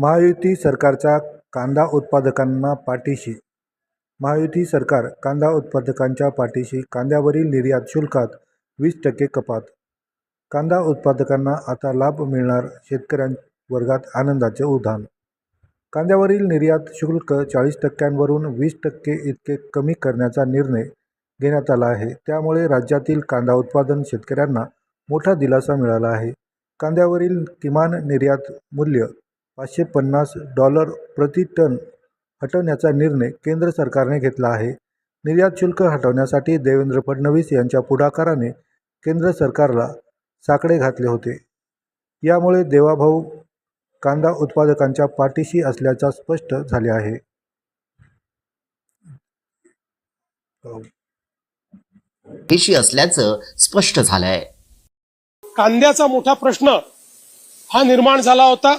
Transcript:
महायुती सरकारच्या कांदा उत्पादकांना पाठीशी. महायुती सरकार कांदा उत्पादकांच्या पाठीशी कांद्यावरील निर्यात शुल्कात वीस टक्के कपात. कांदा उत्पादकांना आता लाभ मिळणार शेतकऱ्यां वर्गात आनंदाचे उधाण. कांद्यावरील निर्यात शुल्क चाळीस टक्क्यांवरून वीस टक्के इतके कमी करण्याचा निर्णय घेण्यात आला आहे. त्यामुळे राज्यातील कांदा उत्पादन शेतकऱ्यांना मोठा दिलासा मिळाला आहे. कांद्यावरील किमान निर्यात मूल्य पाचशे पन्नास डॉलर प्रति टन हटवण्याचा निर्णय केंद्र सरकारने घेतला आहे. निर्यात शुल्क हटवण्यासाठी देवेंद्र फडणवीस यांच्या पुढाकाराने केंद्र सरकारला साकडे घातले होते. यामुळे देवाभाऊ कांदा उत्पादकांच्या पाठीशी असल्याचा स्पष्ट झाले आहे. असल्याचं स्पष्ट झालंय. कांद्याचा मोठा प्रश्न हा निर्माण झाला होता.